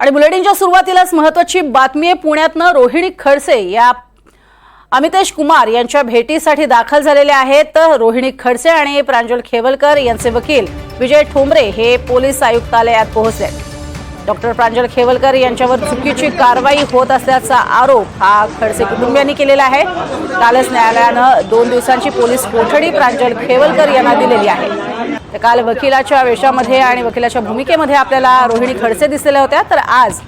आणि बुलेटिनच्या सुरुवातीलाच महत्वाची बातमी आहे पुण्यातनं रोहिणी खडसे या अमितेश कुमार यांच्या भेटीसाठी दाखल झालेले आहेत. तर रोहिणी खडसे आणि प्रांजल खेवलकर यांचे वकील विजय ठोंबरे हे पोलीस आयुक्तालयात पोहोचले डॉक्टर प्रांजल खेवलकर यांच्यावर चुकीची कारवाई होत असल्याचा आरोप हा खडसे कुटुंबियांनी केलेला आहे. कालच न्यायालयानं दोन दिवसांची पोलीस कोठडी प्रांजल खेवलकर यांना दिलेली आहे. तर काल वकिलाच्या वेशामध्ये आणि वकिलाच्या भूमिकेमध्ये आपल्याला रोहिणी खडसे दिसलेल्या होत्या. तर आज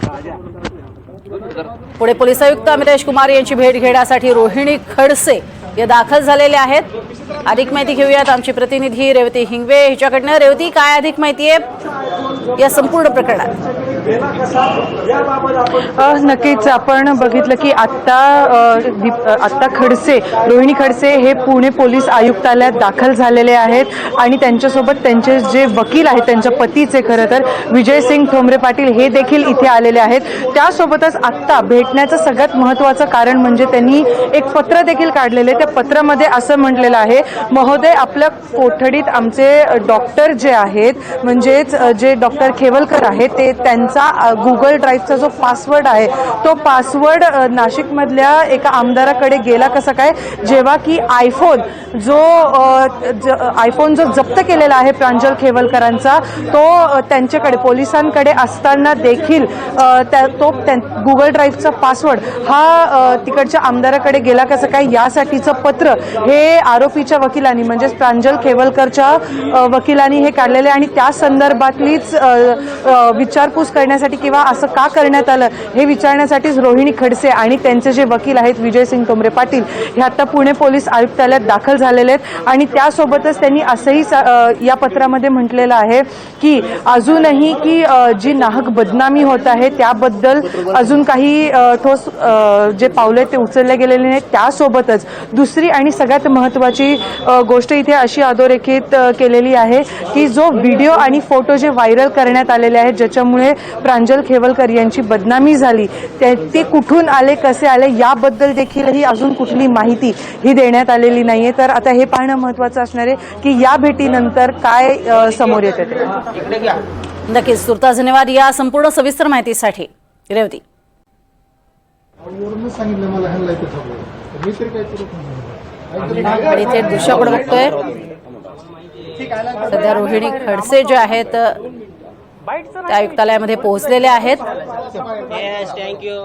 पुणे पोलीस आयुक्त अमितेश कुमार यांची भेट घेण्यासाठी रोहिणी खडसे या दाखल झालेले आहेत. अधिक माहिती घेऊयात आमची प्रतिनिधी रेवती हिंगवे हिच्याकडनं रेवती काय अधिक माहिती आहे या संपूर्ण प्रकरणात? नक्कीच. आपण बघितलं की आत्ता आत्ता खडसे रोहिणी खडसे हे पुणे पोलीस आयुक्तालयात दाखल झालेले आहेत आणि त्यांच्यासोबत त्यांचे जे वकील आहेत त्यांच्या पतीचे खरं तर विजय सिंग ठोंबरे पाटील हे देखील इथे आलेले आहेत. त्यासोबतच आत्ता भेटण्याचं सगळ्यात महत्त्वाचं कारण म्हणजे त्यांनी एक पत्र देखील काढलेले. त्या पत्रामध्ये असं म्हटलेलं आहे महोदय आपल्या कोठडीत आमचे डॉक्टर जे आहेत म्हणजेच जे डॉक्टर खेवलकर आहेत ते त्यांचा त्यांचा गुगल ड्राईव्हचा जो पासवर्ड आहे तो पासवर्ड नाशिकमधल्या एका आमदाराकडे गेला कसा काय? जेव्हा की आयफोन जो ज- आयफोन जो जप्त केलेला आहे प्रांजल खेवलकरांचा तो त्यांच्याकडे पोलिसांकडे असताना देखील त्या तो गुगल ड्राईव्हचा पासवर्ड हा तिकडच्या आमदाराकडे गेला कसं काय? यासाठीचं पत्र हे आरोपीच्या वकिलांनी म्हणजेच प्रांजल खेवलकरच्या वकिलांनी हे काढलेले आणि त्या संदर्भातलीच विचारपूस अ, विचारपूस करण्यासाठी किंवा असं का करण्यात आलं हे विचारण्यासाठीच रोहिणी खडसे आणि त्यांचे जे वकील आहेत विजय सिंग तोमरे पाटील हे आता पुणे पोलीस आयुक्तालयात दाखल झालेले आहेत. आणि त्यासोबतच त्यांनी असंही या पत्रामध्ये म्हटलेलं आहे की अजूनही की जी नाहक बदनामी होत आहे त्याबद्दल अजून काही ठोस जे पावलं आहेत ते उचलले गेलेले नाहीत. त्यासोबतच दुसरी आणि सगळ्यात महत्त्वाची गोष्ट इथे अशी अधोरेखित केलेली आहे की जो व्हिडिओ आणि फोटो जे व्हायरल करण्यात आलेले आहेत ज्याच्यामुळे प्रांजल खेवलकर यांची बदनामी झाली. ते ते कुठून आले कसे आले याबद्दल देखीलही अजून कुठली माहिती ही देण्यात आलेली नाहीये. तर आता हे पाहणं महत्त्वाचं असणार आहे की या भेटीनंतर काय समोर येते नक्कीच तुर्तास धन्यवाद. या संपूर्ण सविस्तर माहितीसाठी. रेवती. इथं थांबवलं मी तरी काय करत नाही. आपण इथे दृश्य आपण बघतोय. सध्या रोहिणी खडसे जे आहेत त्या आयुक्तालयामध्ये पोहोचलेले आहेत. You.